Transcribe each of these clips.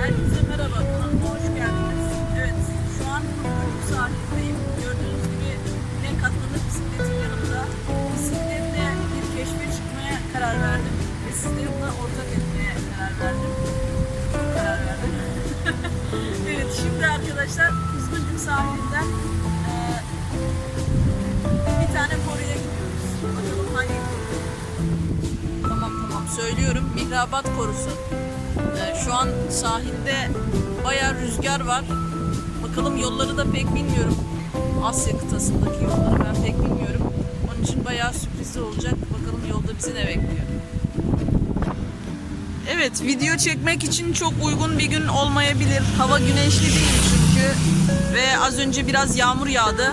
Herkese merhaba, kanalıma hoş geldiniz. Evet, şu an Kuyumcu sahildeyim. Gördüğünüz gibi yine katlanır bisikletim yanımda. Bisikletle bir keşfe çıkmaya karar verdim. Ve sizleri buna ortak etmeye karar verdim. Çok karar verdim. evet, şimdi arkadaşlar Kuzguncuk sahilinden eee, bir tane koruya gidiyoruz. Bakalım hangi koru? Tamam tamam söylüyorum. Mihrabat korusu. Ee, şu an sahilde bayağı rüzgar var. Bakalım yolları da pek bilmiyorum. Asya kıtasındaki yolları ben pek bilmiyorum. Onun için bayağı sürprizli olacak. Bakalım yolda bizi ne bekliyor. Evet, video çekmek için çok uygun bir gün olmayabilir. Hava güneşli değil çünkü ve az önce biraz yağmur yağdı.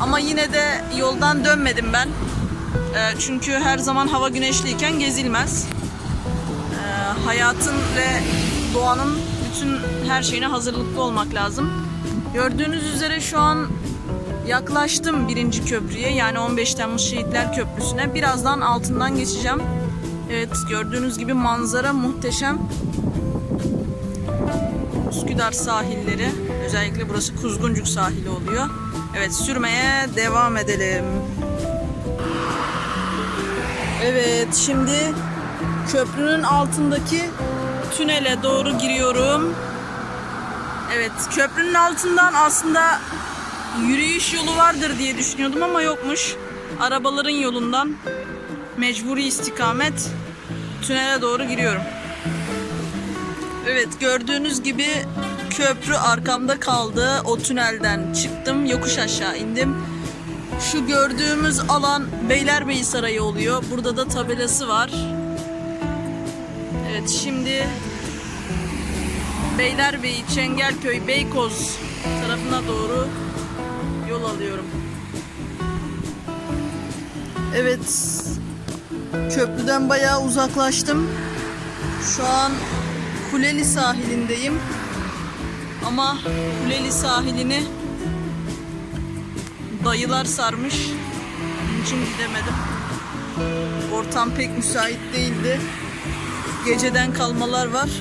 Ama yine de yoldan dönmedim ben. Ee, çünkü her zaman hava güneşliyken gezilmez. Hayatın ve doğanın bütün her şeyine hazırlıklı olmak lazım. Gördüğünüz üzere şu an yaklaştım birinci köprüye yani 15 Temmuz Şehitler Köprüsü'ne. Birazdan altından geçeceğim. Evet gördüğünüz gibi manzara muhteşem. Üsküdar sahilleri özellikle burası Kuzguncuk sahili oluyor. Evet sürmeye devam edelim. Evet şimdi köprünün altındaki tünele doğru giriyorum. Evet köprünün altından aslında yürüyüş yolu vardır diye düşünüyordum ama yokmuş. Arabaların yolundan mecburi istikamet tünele doğru giriyorum. Evet gördüğünüz gibi köprü arkamda kaldı. O tünelden çıktım yokuş aşağı indim. Şu gördüğümüz alan Beylerbeyi Sarayı oluyor. Burada da tabelası var. Evet şimdi Beylerbeyi, Çengelköy, Beykoz tarafına doğru yol alıyorum. Evet köprüden bayağı uzaklaştım. Şu an Kuleli sahilindeyim. Ama Kuleli sahilini dayılar sarmış. Onun için gidemedim. Ortam pek müsait değildi. Geceden kalmalar var.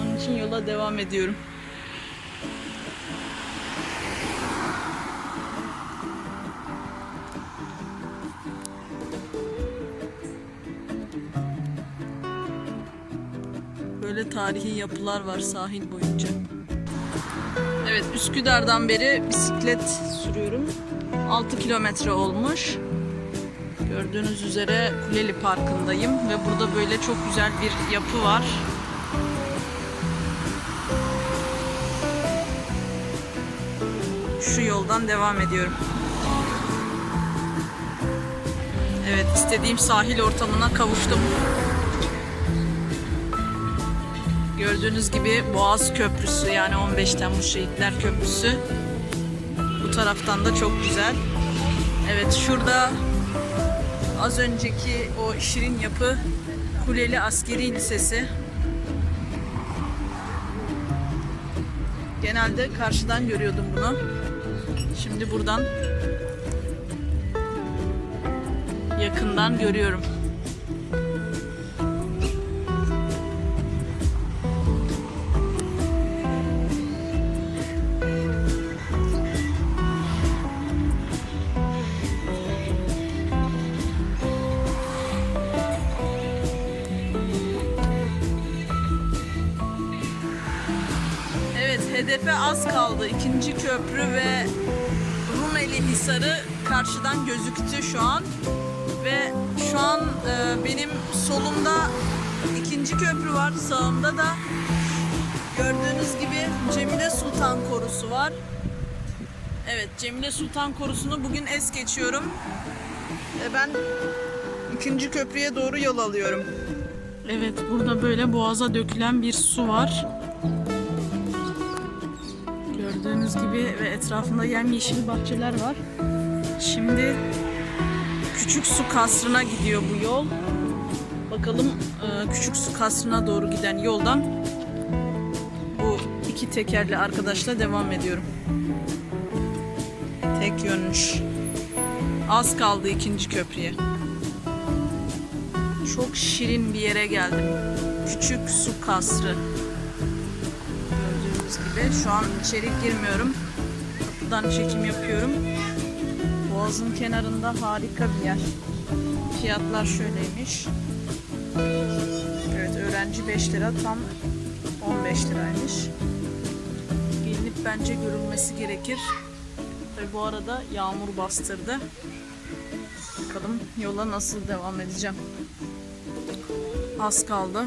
Onun için yola devam ediyorum. Böyle tarihi yapılar var sahil boyunca. Evet Üsküdar'dan beri bisiklet sürüyorum. 6 kilometre olmuş. Gördüğünüz üzere Kuleli Parkı'ndayım ve burada böyle çok güzel bir yapı var. Şu yoldan devam ediyorum. Evet istediğim sahil ortamına kavuştum. Gördüğünüz gibi Boğaz Köprüsü yani 15 Temmuz Şehitler Köprüsü. Bu taraftan da çok güzel. Evet şurada az önceki o şirin yapı Kuleli Askeri Lisesi. Genelde karşıdan görüyordum bunu. Şimdi buradan yakından görüyorum. Köprü ve Rumeli Hisarı karşıdan gözüktü şu an. Ve şu an e, benim solumda ikinci köprü var, sağımda da gördüğünüz gibi Cemile Sultan Korusu var. Evet, Cemile Sultan Korusu'nu bugün es geçiyorum. Ve ben ikinci köprüye doğru yol alıyorum. Evet, burada böyle boğaza dökülen bir su var. Gördüğünüz gibi ve etrafında yemyeşil bahçeler var. Şimdi Küçük Su Kasrı'na gidiyor bu yol. Bakalım e, Küçük Su Kasrı'na doğru giden yoldan bu iki tekerli arkadaşla devam ediyorum. Tek yönmüş. Az kaldı ikinci köprüye. Çok şirin bir yere geldim. küçük su kasrı. Gördüğünüz gibi şu an içeri girmiyorum. Kapıdan çekim yapıyorum. Boğazın kenarında harika bir yer. Fiyatlar şöyleymiş. Evet öğrenci 5 lira tam 15 liraymış. Gelinip bence görülmesi gerekir. Tabi bu arada yağmur bastırdı. Bakalım yola nasıl devam edeceğim. Az kaldı.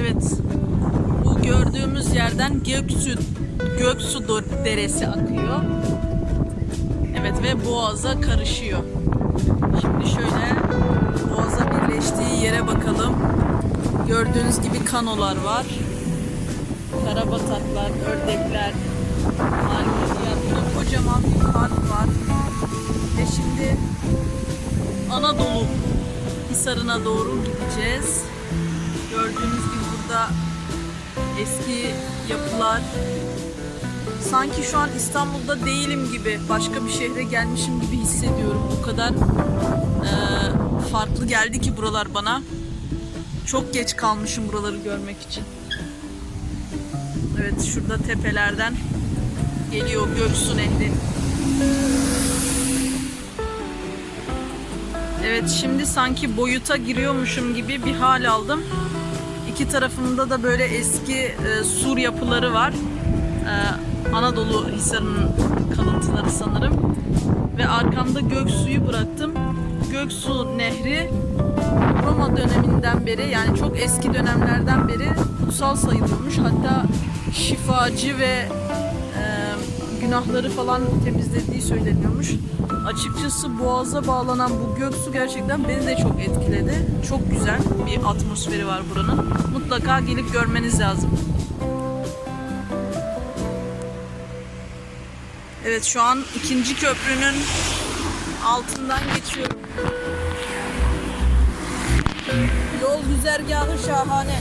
Evet. Bu gördüğümüz yerden Göksu Göksu Deresi akıyor. Evet ve Boğaz'a karışıyor. Şimdi şöyle Boğaz'a birleştiği yere bakalım. Gördüğünüz gibi kanolar var. Karabataklar, ördekler. Burada kocaman bir park var. Ve şimdi Anadolu Hisarı'na doğru gideceğiz. Gördüğünüz gibi burada eski yapılar. Sanki şu an İstanbul'da değilim gibi, başka bir şehre gelmişim gibi hissediyorum. O kadar eee, farklı geldi ki buralar bana. Çok geç kalmışım buraları görmek için. Evet, şurada tepelerden geliyor Göksu Nehri. Evet şimdi sanki boyuta giriyormuşum gibi bir hal aldım. İki tarafımda da böyle eski e, sur yapıları var. E, Anadolu Hisarı'nın kalıntıları sanırım. Ve arkamda Göksu'yu bıraktım. Göksu Nehri Roma döneminden beri yani çok eski dönemlerden beri kutsal sayılıyormuş. Hatta şifacı ve e, günahları falan temizlediği söyleniyormuş. Açıkçası boğaza bağlanan bu göksu gerçekten beni de çok etkiledi. Çok güzel bir atmosferi var buranın. Mutlaka gelip görmeniz lazım. Evet şu an ikinci köprünün altından geçiyorum. Yol güzergahı şahane.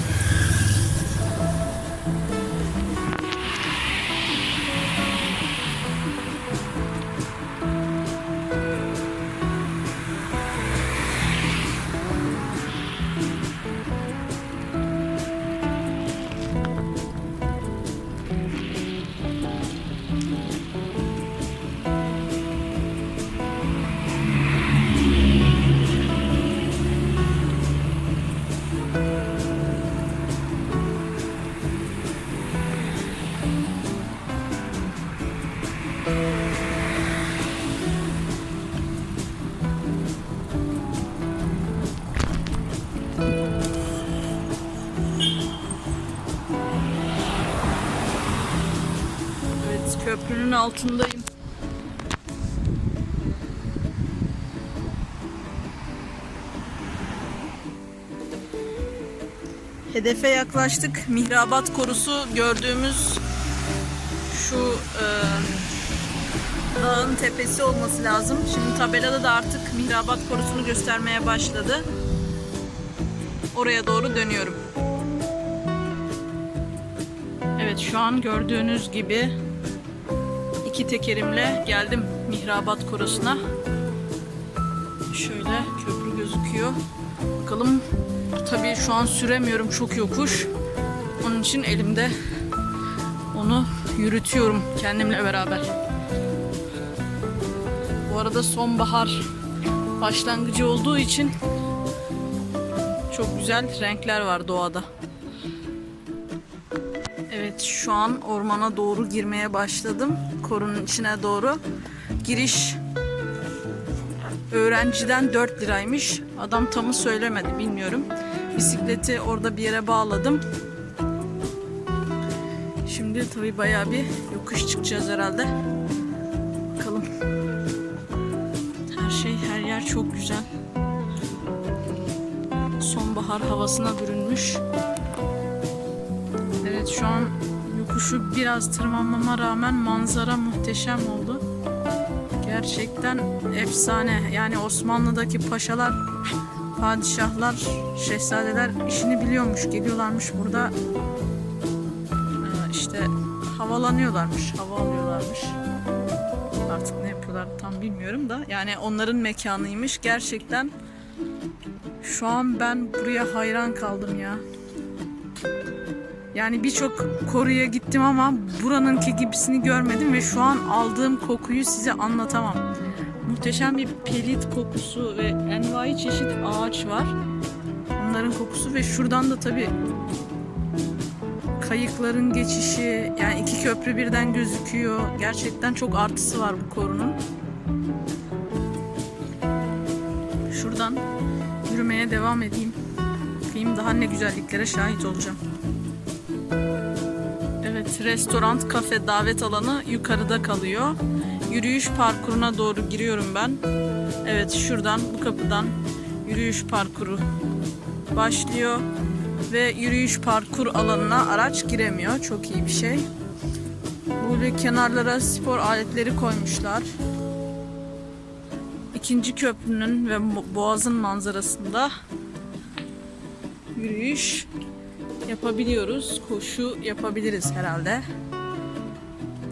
Köprünün altındayım. Hedefe yaklaştık. Mihrabat korusu gördüğümüz şu e, dağın tepesi olması lazım. Şimdi tabelada da artık Mihrabat korusunu göstermeye başladı. Oraya doğru dönüyorum. Evet şu an gördüğünüz gibi iki tekerimle geldim Mihrabat korusuna. Şöyle köprü gözüküyor. Bakalım tabii şu an süremiyorum çok yokuş. Onun için elimde onu yürütüyorum kendimle beraber. Bu arada sonbahar başlangıcı olduğu için çok güzel renkler var doğada. Evet şu an ormana doğru girmeye başladım. Korunun içine doğru. Giriş öğrenciden 4 liraymış. Adam tamı söylemedi bilmiyorum. Bisikleti orada bir yere bağladım. Şimdi tabii bayağı bir yokuş çıkacağız herhalde. Bakalım. Her şey her yer çok güzel. Sonbahar havasına bürünmüş. Evet şu an yokuşu biraz tırmanmama rağmen manzara muhteşem oldu. Gerçekten efsane. Yani Osmanlı'daki paşalar, padişahlar, şehzadeler işini biliyormuş. Geliyorlarmış burada e, işte havalanıyorlarmış, hava alıyorlarmış. Artık ne yapıyorlar tam bilmiyorum da. Yani onların mekanıymış. Gerçekten Şu an ben buraya hayran kaldım ya. Yani birçok koruya gittim ama buranınki gibisini görmedim ve şu an aldığım kokuyu size anlatamam. Muhteşem bir pelit kokusu ve envai çeşit ağaç var. Onların kokusu ve şuradan da tabii kayıkların geçişi yani iki köprü birden gözüküyor. Gerçekten çok artısı var bu korunun. Şuradan yürümeye devam edeyim. Bakayım daha ne güzelliklere şahit olacağım. Restoran, kafe, davet alanı yukarıda kalıyor. Yürüyüş parkuruna doğru giriyorum ben. Evet, şuradan, bu kapıdan yürüyüş parkuru başlıyor ve yürüyüş parkur alanına araç giremiyor. Çok iyi bir şey. Böyle kenarlara spor aletleri koymuşlar. İkinci köprünün ve boğazın manzarasında yürüyüş yapabiliyoruz. Koşu yapabiliriz herhalde.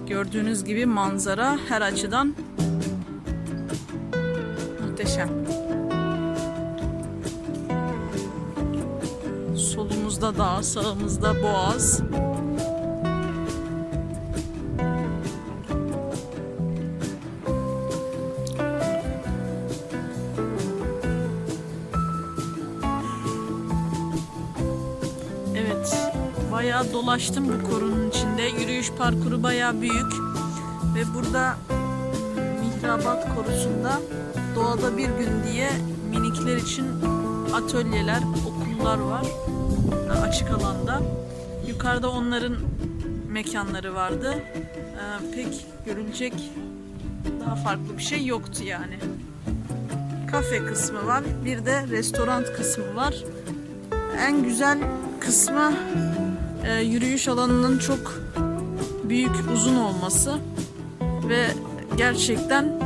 Gördüğünüz gibi manzara her açıdan muhteşem. Solumuzda dağ, sağımızda boğaz. Bayağı dolaştım bu korunun içinde. Yürüyüş parkuru bayağı büyük. Ve burada Mihrabat korusunda doğada bir gün diye minikler için atölyeler, okullar var açık alanda. Yukarıda onların mekanları vardı. Ee, pek görülecek daha farklı bir şey yoktu yani. Kafe kısmı var, bir de restoran kısmı var. En güzel kısmı e, yürüyüş alanının çok büyük, uzun olması ve gerçekten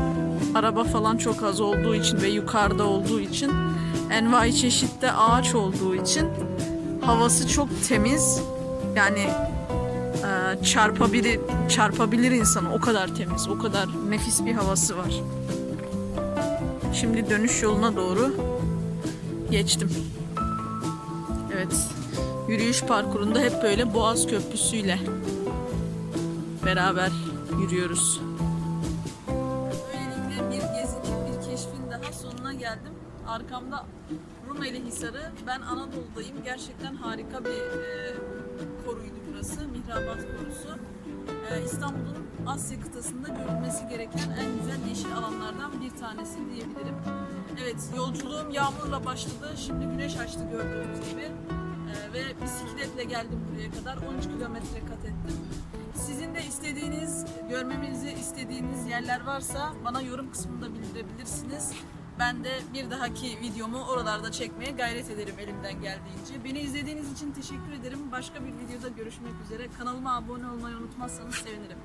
araba falan çok az olduğu için ve yukarıda olduğu için envai çeşitte ağaç olduğu için havası çok temiz. Yani e, çarpabilir çarpabilir insanı o kadar temiz, o kadar nefis bir havası var. Şimdi dönüş yoluna doğru geçtim. Yürüyüş parkurunda hep böyle Boğaz Köprüsü'yle beraber yürüyoruz. Böylelikle bir gezinin, bir keşfin daha sonuna geldim. Arkamda Rumeli Hisarı. Ben Anadolu'dayım. Gerçekten harika bir e, koruydu burası. Mihrabat korusu. E, İstanbul'un Asya kıtasında görülmesi gereken en güzel yeşil alanlardan bir tanesi diyebilirim. Evet, yolculuğum yağmurla başladı. Şimdi güneş açtı gördüğünüz gibi. Ee, ve bisikletle geldim buraya kadar. 13 kilometre kat ettim. Sizin de istediğiniz, görmemizi istediğiniz yerler varsa bana yorum kısmında bildirebilirsiniz. Ben de bir dahaki videomu oralarda çekmeye gayret ederim elimden geldiğince. Beni izlediğiniz için teşekkür ederim. Başka bir videoda görüşmek üzere. Kanalıma abone olmayı unutmazsanız sevinirim.